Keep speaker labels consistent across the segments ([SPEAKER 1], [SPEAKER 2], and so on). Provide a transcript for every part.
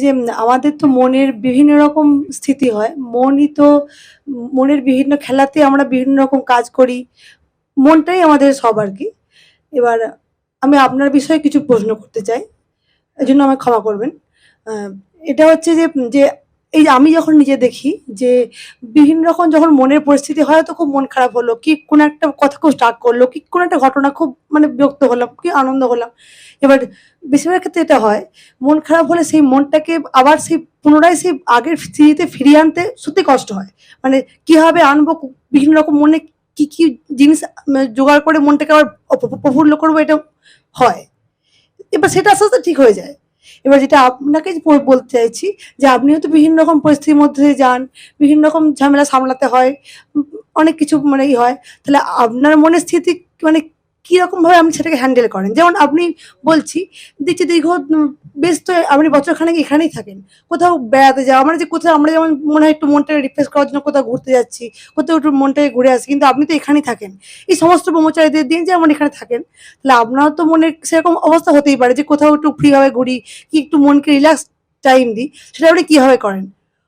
[SPEAKER 1] যে আমাদের তো মনের বিভিন্ন রকম স্থিতি হয়। মনই তো, মনের বিভিন্ন খেলাতে আমরা বিভিন্ন রকম কাজ করি। মনটাই আমাদের সব আর কি। এবার আমি আপনার বিষয়ে কিছু প্রশ্ন করতে চাই। এই জন্য আমাকে ক্ষমা করবেন। এটা হচ্ছে যে যে এই আমি যখন নিজে দেখি যে বিভিন্ন রকম যখন মনের পরিস্থিতি হয়, তো খুব মন খারাপ হলো, কি কোনো একটা কথা খুব স্টার্ট করল, কি কোনো একটা ঘটনা খুব মানে বিরক্ত হলাম, কি আনন্দ হলাম। এবার বেশিরভাগ ক্ষেত্রে এটা হয়। মন খারাপ হলে সেই মনটাকে আবার সেই পুনরায় সেই আগের স্মৃতিতে ফিরিয়ে আনতে সত্যি কষ্ট হয়। মানে কীভাবে আনব, বিভিন্ন রকম মনে কি কি জিনিস জোগাড় করে মনটাকে আবার প্রফুল্ল করব এটা হয়। এবার সেটা আস্তে আস্তে ঠিক হয়ে যায়। এবার যেটা আপনাকে বলতে চাইছি যে আপনিও তো বিভিন্ন রকম পরিস্থিতির মধ্যে যান, বিভিন্ন রকম ঝামেলা সামলাতে হয়, অনেক কিছু মানে ই হয়, তাহলে আপনার মনের স্থিতি মানে কীরকমভাবে আপনি সেটাকে হ্যান্ডেল করেন? যেমন আপনি বলছি, দেখছি দীর্ঘ বেশ তো আপনি বছরখানেক এখানেই থাকেন। কোথাও বেড়াতে যাওয়া মানে যে কোথাও আমরা যেমন মনে হয় একটু মনটাকে রিফ্রেশ করার জন্য কোথাও ঘুরতে যাচ্ছি, কোথাও একটু মনটাকে ঘুরে আসি, কিন্তু আপনি তো এখানেই থাকেন। এই সমস্ত ব্রহ্মচারীদের দিন যেমন এখানে থাকেন, তাহলে আপনারও তো মনে সেরকম অবস্থা হতেই পারে যে কোথাও একটু ফ্রিভাবে ঘুরি, কি একটু মনকে রিল্যাক্স টাইম দিই, সেটা আপনি কীভাবে করেন?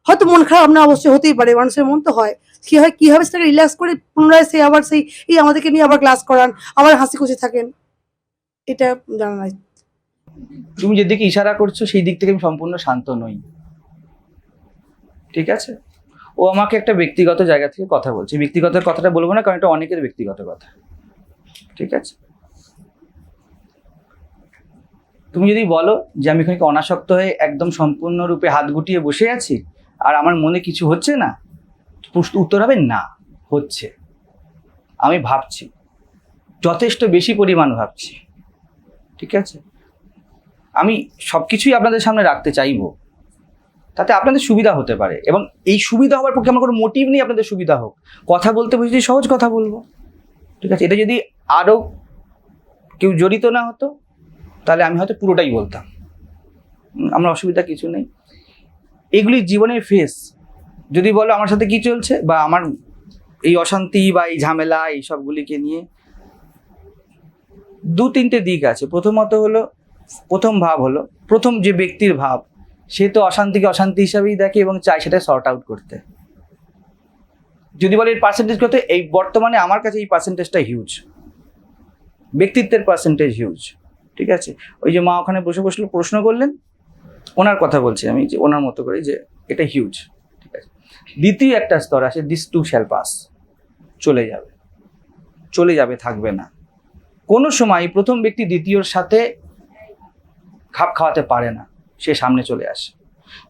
[SPEAKER 1] হয়তো মন খারাপ আপনার অবশ্যই হতেই পারে, মানুষের মন তো হয়। কি হয়, কীভাবে সেটাকে রিল্যাক্স করে পুনরায় সে আবার সেই, এই আমাদেরকে নিয়ে আবার ক্লাস করান, আবার হাসি খুশি থাকেন, এটা জানা নাই।
[SPEAKER 2] তুমি যেদিকে ইশারা করছ, সেই দিক থেকে আমি সম্পূর্ণ শান্ত নই। ঠিক আছে? ও আমাকে একটা ব্যক্তিগত জায়গা থেকে কথা বলছে। ব্যক্তিগত কথাটা বলব না, কারণ এটা অনেকের ব্যক্তিগত কথা। ঠিক আছে? তুমি যদি বলো যে আমি এখানে অনাসক্ত হয়ে একদম সম্পূর্ণরূপে হাত গুটিয়ে বসে আছি, আর আমার মনে কিছু হচ্ছে না, প্রশ্ন উত্তর হবে না, হচ্ছে। আমি ভাবছি, যথেষ্ট বেশি পরিমাণ ভাবছি। ঠিক আছে? আমি সব কিছুই আপনাদের সামনে রাখতে চাইব। তাতে আপনাদের সুবিধা হতে পারে এবং এই সুবিধা হওয়ার পক্ষে আমার কোনো মোটিভ নেই আপনাদের সুবিধা হোক। কথা বলতে বুঝছি সহজ কথা বলব। ঠিক আছে? এটা যদি আরও কেউ জড়িত না হতো, তাহলে আমি হয়তো পুরোটাই বলতাম। আমার অসুবিধা কিছু নেই। এগুলি জীবনের ফেস যদি বলো আমার সাথে কি চলছে বা আমার এই অশান্তি বা এই ঝামেলা, এই সবগুলিকে নিয়ে দু তিনটে দিক আছে। প্রথমত হলো প্রথম ভাব হলো, প্রথম যে ব্যক্তির ভাব, সে তো অশান্তিকে অশান্তি হিসাবেই দেখে এবং চায় সেটা সর্ট আউট করতে। যদি বলে এর পার্সেন্টেজ কত, এই বর্তমানে আমার কাছে এই পার্সেন্টেজটা হিউজ ব্যক্তিত্বের পার্সেন্টেজ হিউজ ঠিক আছে? ওই যে মা ওখানে বসে বসল, প্রশ্ন করলেন, ওনার কথা বলছি আমি, যে ওনার মতো করে যে এটা হিউজ ঠিক আছে? দ্বিতীয় একটা স্তর আছে দিস টু শ্যাল পাস চলে যাবে। চলে যাবে, থাকবে না। কোনো সময় প্রথম ব্যক্তি দ্বিতীয়র সাথে খাপ খাওয়াতে পারে না, সে সামনে চলে আসে।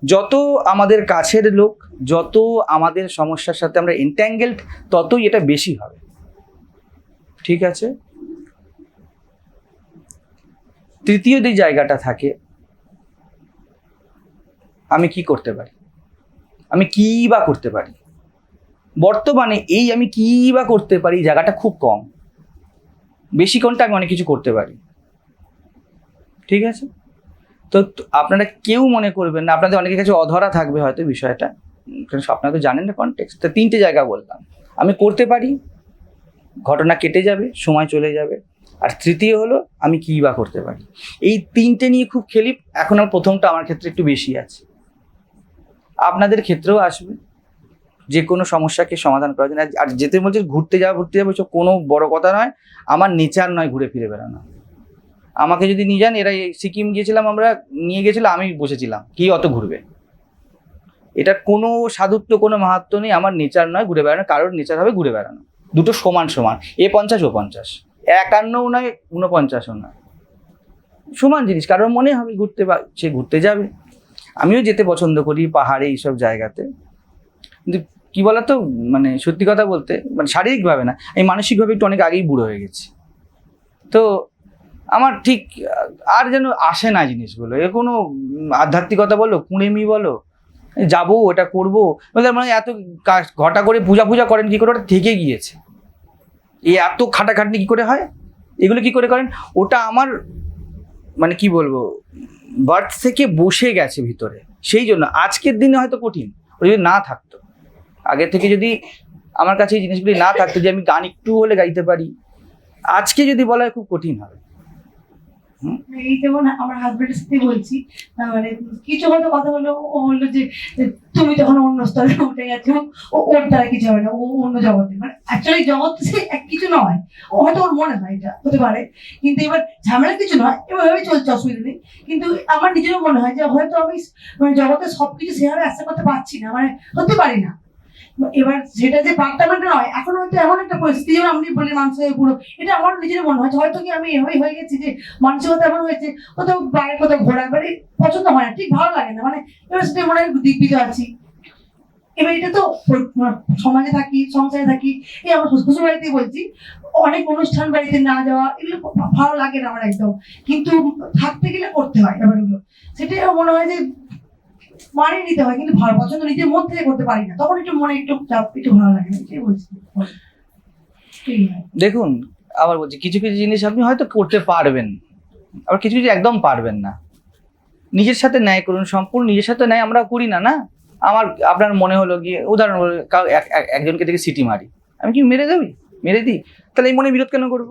[SPEAKER 2] যত আমাদের কাছের লোক, যত আমাদের সমস্যার সাথে আমরা এন্ট্যাঙ্গেলড ততই এটা বেশি হবে। ঠিক আছে? তৃতীয় যে জায়গাটা থাকে, আমি কি করতে পারি? আমি কি বা করতে পারি? বর্তমানে এই আমি কি বা করতে পারি জায়গাটা খুব কম। বেশি কোনটা আমি অনেক কিছু করতে পারি। ঠিক আছে? তো আপনারা কেউ মনে করবেন না, আপনাদের অনেকের কাছে অধরা থাকবে হয়তো বিষয়টা। কারণ আপনারা তো জানেন না কনটেক্সট তো তিনটে জায়গা বললাম। আমি করতে পারি, ঘটনা কেটে যাবে, সময় চলে যাবে। আর তৃতীয় হলো, আমি কী বা করতে পারি। এই তিনটে নিয়ে খুব খেলি এখন আমার প্রথমটা আমার ক্ষেত্রে একটু বেশি আছে। আপনাদের ক্ষেত্রেও আসবে। যে কোনো সমস্যাকে সমাধান করার জন্য। আর- যেতে বলছে ঘুরতে যাওয়া, ঘুরতে যাব কোনো বড় কথা নয়। আমার নেচার নয় ঘুরে ফিরে বেড়ানো। আমাকে যদি নিয়ে যান এরা সিকিম গিয়েছিলাম আমরা, নিয়ে গেছিলাম আমি বসেছিলাম। কি অত ঘুরবে? এটা কোনো সাধুত্ব, কোনো মাহাত্ম নেই, আমার নেচার নয় ঘুরে বেড়ানো, কারোর নেচার হবে ঘুরে বেড়ানো। দুটো সমান সমান, এ পঞ্চাশ, ও পঞ্চাশ। একান্নও নয়, ঊনপঞ্চাশও নয়। সমান জিনিস, কারোর মনে হবে ঘুরতে সে ঘুরতে যাবে। আমিও যেতে পছন্দ করি পাহাড়ে, এইসব জায়গাতে। কিন্তু কি বলতো মানে সত্যি কথা বলতে মানে শারীরিকভাবে না, আমি মানসিকভাবে একটু অনেক আগেই বুড়ো হয়ে গেছি। তো আমার ঠিক, আর যেন আসে না জিনিসগুলো। এ কোনো আধ্যাত্মিকতা বলো, কুঁড়েমি বলো যাব, ওটা করব। মানে এত কাজ- ঘটা করে পূজা পূজা করেন, কি করে ওটা থেকে গিয়েছে। এই এত খাটাখাটনি কি করে হয়? এগুলো কি করে করেন? ওটা আমার মানে কি বলব, বার্থ থেকে বসে গেছে ভিতরে। সেই জন্য, আজকের দিনে হয়তো কঠিন ওটা যদি না থাকতো। আগে থেকে যদি আমার কাছে এই জিনিসগুলি না থাকতো যে আমি গান একটু হলে গাইতে পারি, আজকে যদি বলা হয় খুব কঠিন হবে?
[SPEAKER 1] এই যেমন আমার হাজবেন্ডের সাথে বলছি মানে কিছু হয়তো কথা ও বলল যে তুমি তখন অন্য স্তরে উঠে গেছো, ও, ওর দ্বারা কিছু হবে না, ও অন্য জগতে। মানে অ্যাকচুয়ালি জগৎ সে এক কিছু নয়, ও হয়তো ওর মনে হয় এটা হতে পারে, কিন্তু এবার ঝামেলা কিছু নয় এভাবে চলছে, অসুবিধা নেই। কিন্তু আমার নিজেরও মনে হয় যে হয়তো আমি মানে জগতে সবকিছু সেভাবে আশা করতে পারছি না মানে হতে পারি না। এবার সেটা যে পারতাম না নয় এখন হয়তো এমন একটা পরিস্থিতি, যেমন আপনি বললেন মানসিক পুরো, এটা আমার নিজের মনে হয়, হয়তো কি আমি এভাবেই হয়ে গেছি যে মানসিকতা এমন হয়েছে, কোথাও বাইরে কোথাও ঘোরা এবারে পছন্দ হয় না, ঠিক ভালো লাগে না মানে এবার সেটা মনে হয় দিগ্বিজয় আছি। এবার এটা তো মানে সমাজে থাকি, সংসারে থাকি, এই আমার শ্বশুর বাড়িতে বলছি, অনেক অনুষ্ঠান বাড়িতে না যাওয়া, এগুলো ভালো লাগে না আমার একদম, কিন্তু থাকতে গেলে করতে হয় ব্যাপারগুলো। সেটাই মনে হয় যে মানিয়ে নিতে হয়, কিন্তু ভালো পছন্দ নিজের মধ্যে করতে পারি না। তখন একটু মনে একটু চাপ, একটু ভালো লাগে এটাই বলছি।
[SPEAKER 2] দেখুন, আবার বলছি, কিছু কিছু জিনিস আপনি হয়তো করতে পারবেন, আবার কিছু কিছু একদম পারবেন না। নিজের সাথে ন্যায় করুন, সম্পূর্ণ নিজের সাথে ন্যায় আমরা করি না না? আমার, আপনার মনে হলো গিয়ে, উদাহরণ একজনকে থেকে সিটি মারি। আমি কি মেরে দেবি মেরে দিই? তাহলে এই মনে বিরোধ কেন করব?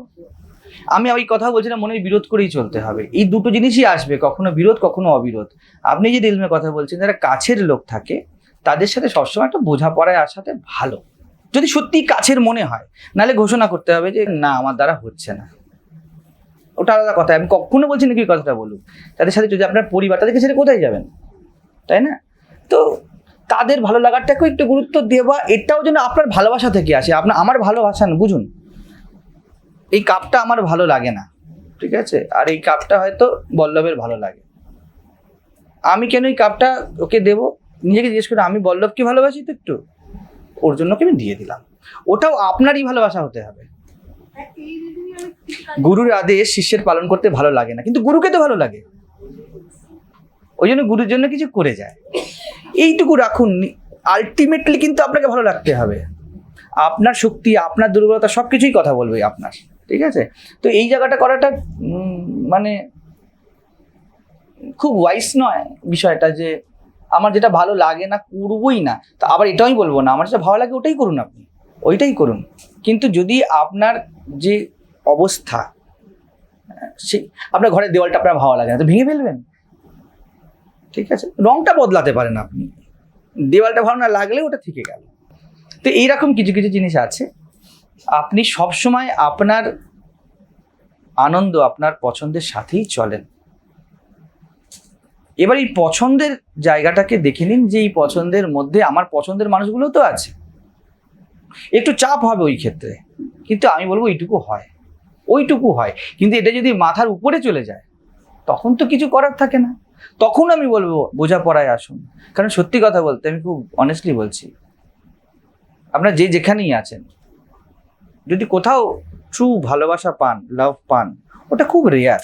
[SPEAKER 2] আমি ওই কথা বলছি না মনে বিরোধ করেই চলতে হবে। এই দুটো জিনিসই আসবে, কখনো বিরোধ, কখনো অবিরোধ। আপনি যে দিলমে কথা বলছেন, যারা কাছের লোক থাকে, তাদের সাথে সবসময় একটা বোঝাপড়ায় আসাতে ভালো। যদি সত্যি কাছের মনে হয়, নাহলে ঘোষণা করতে হবে যে, না, আমার দ্বারা হচ্ছে না। ওটা আলাদা কথা। আমি কখনো বলছি না কি কথাটা বলুন তাদের সাথে যদি আপনার পরিবার, তাদেরকে ছেড়ে কোথায় যাবেন? তাই না? তো তাদের ভালো লাগাটাকেও একটু গুরুত্ব দেওয়া, এটাও যেন আপনার ভালোবাসা থেকে আসে। আপনার, আমার ভালোবাসা না, বুঝুন। এই কাপটা আমার ভালো লাগে না, ঠিক আছে? আর এই কাপটা হয়তো বল্লভের ভালো লাগে। আমি কেন এই কাপটা ওকে দেব? নিজেকে জিজ্ঞেস করে, আমি বল্লভকে ভালোবাসি তো একটু? ওর জন্য আমি দিয়ে দিলাম। ওটাও আপনারই ভালোবাসা হতে হবে। গুরুর আদেশ শিষ্যের পালন করতে ভালো লাগে না, কিন্তু গুরুকে তো ভালো লাগে। ওই জন্য গুরুর জন্য কিছু করে যায়। এইটুকু রাখুন আলটিমেটলি কিন্তু আপনাকে ভালো লাগতে হবে। আপনার শক্তি, আপনার দুর্বলতা সব কিছুই কথা বলবে আপনার। ঠিক আছে? তো এই জায়গাটা করাটা মানে খুব ওয়াইস নয় বিষয়টা যে আমার যেটা ভালো লাগে না করবই না। তা আবার এটাই বলব না, আমার যেটা ভালো লাগে ওটাই করুন আপনি, ওইটাই করুন। কিন্তু যদি আপনার যে অবস্থা, সে আপনার ঘরের দেওয়ালটা আপনার ভালো লাগে না, তো ভেঙে ফেলবেন। ঠিক আছে? রংটা বদলাতে পারেন আপনি। দেওয়ালটা ভালো না লাগলে ওটা থেকে গেল। তো এইরকম কিছু কিছু জিনিস আছে। আপনি সবসময় আপনার আনন্দ আপনার পছন্দের সাথেই চলেন। এবার এই পছন্দের জায়গাটাকে দেখে নিন যে এই পছন্দের মধ্যে আমার পছন্দের মানুষগুলো তো আছে। একটু চাপ হবে ওই ক্ষেত্রে, কিন্তু আমি বলব এইটুকু হয়, ওইটুকু হয়। কিন্তু এটা যদি মাথার উপরে চলে যায়, তখন তো কিছু করার থাকে না। তখন আমি বলব, বোঝাপড়ায় আসুন। কারণ সত্যি কথা বলতে আমি খুব অনেস্টলি বলছি, আপনার যে যেখানেই আছেন যদি কোথাও ট্রু ভালোবাসা পান লাভ পান, ওটা খুব রেয়ার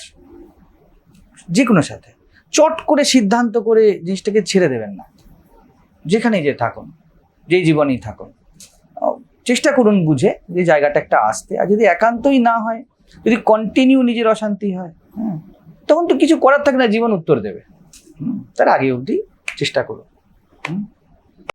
[SPEAKER 2] যে কোনো সাথে। চট করে সিদ্ধান্ত করে জিনিসটাকে ছেড়ে দেবেন না। যেখানেই যে থাকুন, যেই জীবনেই থাকুন। চেষ্টা করুন বুঝে যে জায়গাটা একটা আসতে। আর যদি একান্তই না হয়, যদি কন্টিনিউ নিজের অশান্তি হয় হ্যাঁ তখন তো কিছু করার থাকে না, জীবন উত্তর দেবে। তার আগে অবধি চেষ্টা করুন। হুম